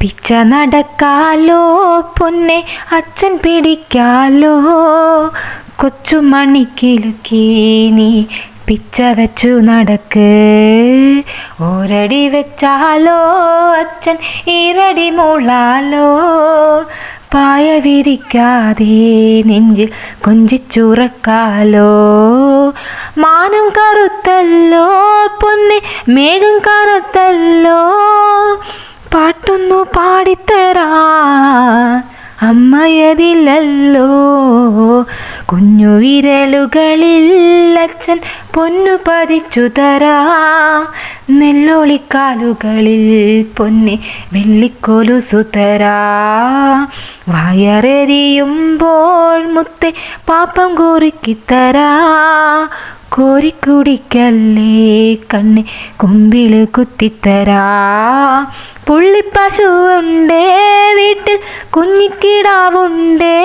പിച്ച നടക്കാലോ? പൊന്നെ അച്ഛൻ പിടിക്കാലോ? കൊച്ചുമണിക്കിലുക്കി നീ പിച്ച വെച്ചു നടക്ക്. ഒരടി വെച്ചാലോ? അച്ഛൻ ഇരടി മൂളാലോ? പായ വിരിക്കാതെ നെഞ്ചിൽ കൊഞ്ചിച്ചുറക്കാലോ? മാനം കറുത്തല്ലോ? പൊന്നെ മേഘം കറുത്തല്ലോ? പാട്ടൊന്നു പാടിത്തരാ. അമ്മയതില്ലല്ലോ കുഞ്ഞു വിരലുകളിൽ അച്ഛൻ പൊന്നു പതിച്ചു തരാ. നെല്ലോളിക്കാലുകളിൽ പൊന്നെ വെള്ളിക്കൊലുസു തരാ. വയറെറിയുമ്പോൾ മുത്തെ പാപ്പം കുറുക്കിത്തരാ കോരിക്കുടിക്കല്ലേ കണ്ണി കുമ്പിൾ കുത്തിത്തരാ. പുള്ളിപ്പശുണ്ടേ വീട്ടിൽ കുഞ്ഞിക്കിടാവുണ്ടേ.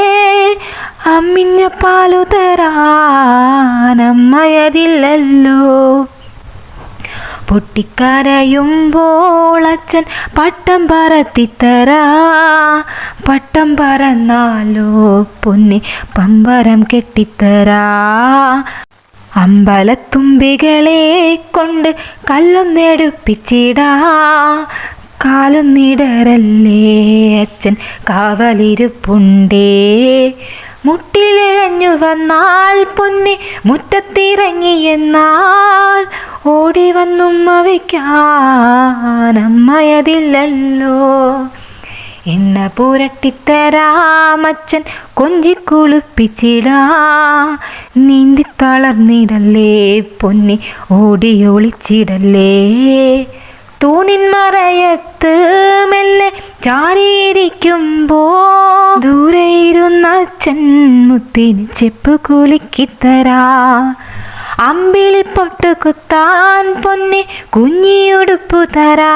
അമ്മിഞ്ഞ പാലു തരാനമ്മയതില്ലല്ലോ പൊട്ടിക്കരയുമ്പോൾ അച്ഛൻ പട്ടം പറത്തിത്തരാ. പട്ടം പറന്നാലോ പൊന്നി പമ്പരം കെട്ടിത്തരാ. അമ്പലത്തുമ്പികളെ കൊണ്ട് കല്ലൊന്നെടുപ്പിച്ചിടാ. നീടരല്ലേ അച്ഛൻ കാവലിരുപ്പുണ്ടേ. മുട്ടിലിഴഞ്ഞു വന്നാൽ പൊന്നി മുറ്റത്തിറങ്ങിയെന്നാൽ ഓടി വന്നുമ്മ വയ്ക്കാൻ അമ്മയതില്ലല്ലോ എണ്ണ പുരട്ടിത്തരാമച്ചൻ കൊഞ്ചിക്കുളിപ്പിച്ചിടാ നീന്തി തളർന്നിടല്ലേ പൊന്നി ഓടി ഒളിച്ചിടല്ലേ. തൂണിൻ മറയത്ത് മെല്ലെ ചാരിയിരിക്കുമ്പോ ദൂരെ ഇരുന്ന അച്ഛൻ മുത്തിന് ചെപ്പ് കുലുക്കിത്തരാ അമ്പിളി പൊട്ട് കുത്താൻ പൊന്നെ കുഞ്ഞിയുടുപ്പു തരാ.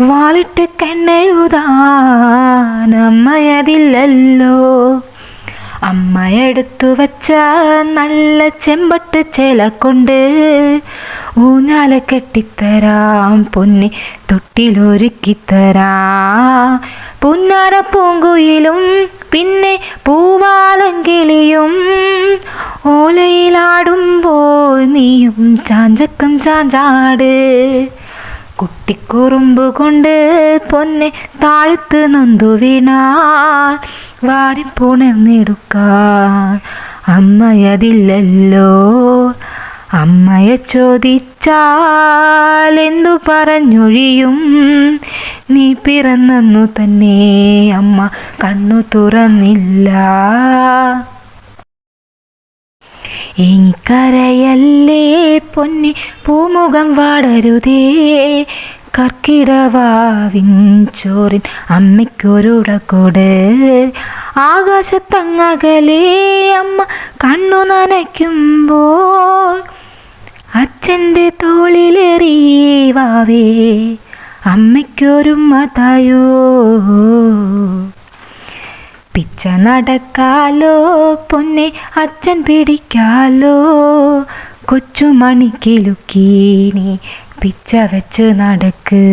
വാലിട്ട് കണ്ണെഴുതാൻ അമ്മയതില്ലല്ലോ. അമ്മയെടുത്തു വച്ച നല്ല ചെമ്പട്ട് ചേല കൊണ്ട് ഊഞ്ഞാല കെട്ടിത്തരാം പൊന്നി തൊട്ടിലൊരുക്കിത്തരാം. പുന്നാര പൂങ്കുയിലും പിന്നെ പൂവാലങ്കിളിയും ഓലയിലാടുമ്പോൾ നീയും ചാഞ്ചക്കം ചാഞ്ചാട്. കുട്ടിക്കുറുമ്പ് കൊണ്ട് പൊന്നെ താഴ്ത്ത് നൊന്തു വീണാൽ വാരിപ്പുണർന്നെടുക്കാൻ അമ്മയതില്ലല്ലോ. അമ്മയെ ചോദിച്ചാലെന്തു പറഞ്ഞൊഴിയും? നീ പിറന്നു തന്നെ അമ്മ കണ്ണു തുറന്നില്ല. എനിക്കരയല്ലേ പൊന്നി പൂമുഖം വാടരുതേ. കർക്കിടവാവിൻ ചോറിൻ അമ്മയ്ക്കൊരുടക്കൂട് ആകാശത്തങ്ങകലേ അമ്മ കണ്ണു നനയ്ക്കുമ്പോൾ അച്ഛന്റെ തോളിലേറിയേ വാവേ. അമ്മയ്ക്കൊരുമ്മ അമ്മയ്ക്കൊരുമ്മതായോ പിച്ച നടക്കാലോ? പൊന്നെ അച്ഛൻ പിടിക്കാലോ? കൊച്ചുമണിക്കിലുക്കീനി പിച്ച വെച്ച് നടക്ക്.